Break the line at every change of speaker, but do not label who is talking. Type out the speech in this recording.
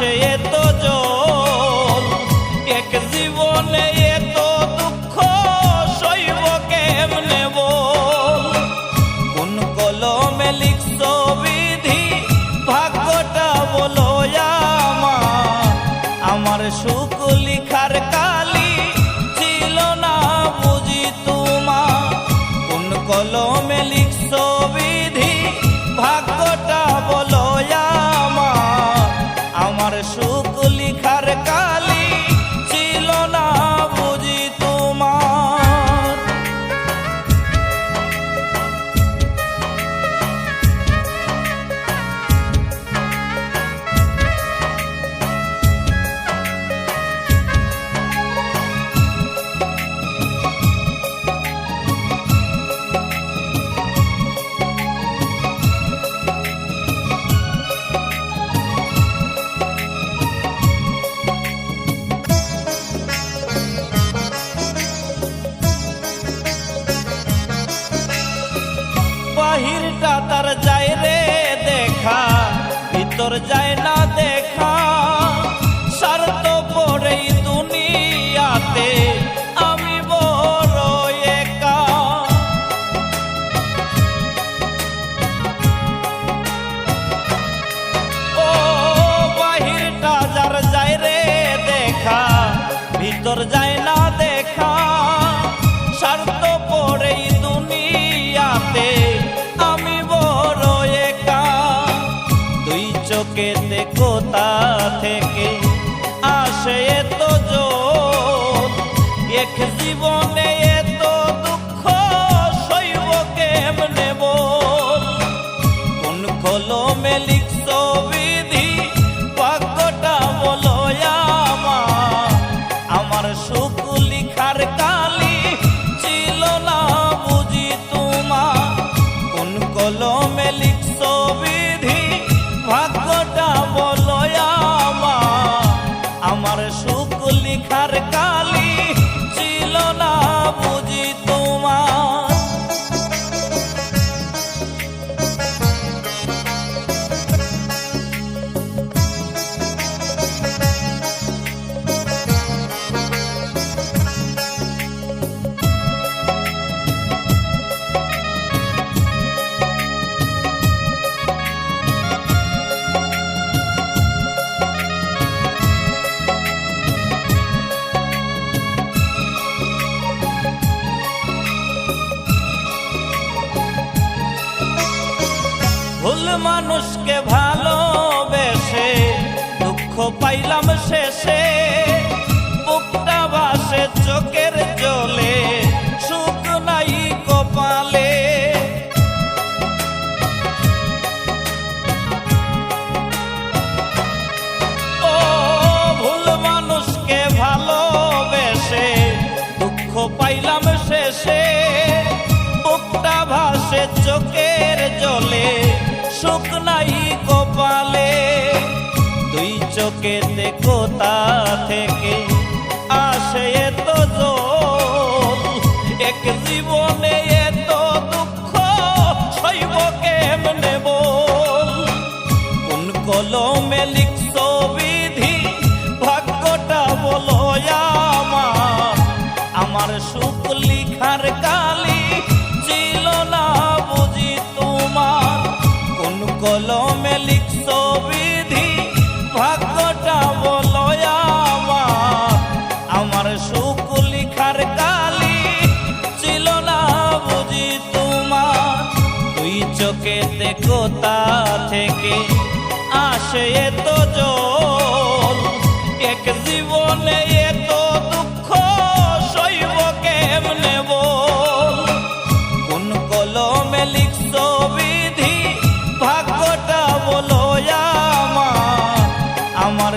আসে এত জল। এক জীবনে এত দুঃখ সইব কেমনে বল? কোন কলমে লিখছ বিধি? ভাগ্যটা বলো আমার আমার বাহিরটা তার যায় রে দেখা, ভিতর যায় না দেখা। স্বার্থ পরেই দুনিয়াতে আমি বড় একা। ও বাহিরটা যার যায় রে দেখা, ভিতর যায় চোখেতে কোথা থেকে আসে এত জীবনে এত মানুষকে ভালোবেসে দুঃখ পাইলাম শেষে। বুকটা বাসে চোখের জলে সুখ নাই কপালে। চোখেতে কোথা থেকে আসে এত এক জীবনে এত দুঃখ সইব কেমনে বল? কোন কলমে লিখছ বিধি? ভাগ্যটা বলো আমার। আমার সুখ লিখার কালি ছিল না বুঝি তোমার। কোন কলমে লিখছ চোখেতে কোথা থেকে। আসে এত জল এক জীবনে এত দুঃখ, সইব কেমনে বল? কোন কলমে লিখছ বিধি, ভাগ্যটা বলো আমার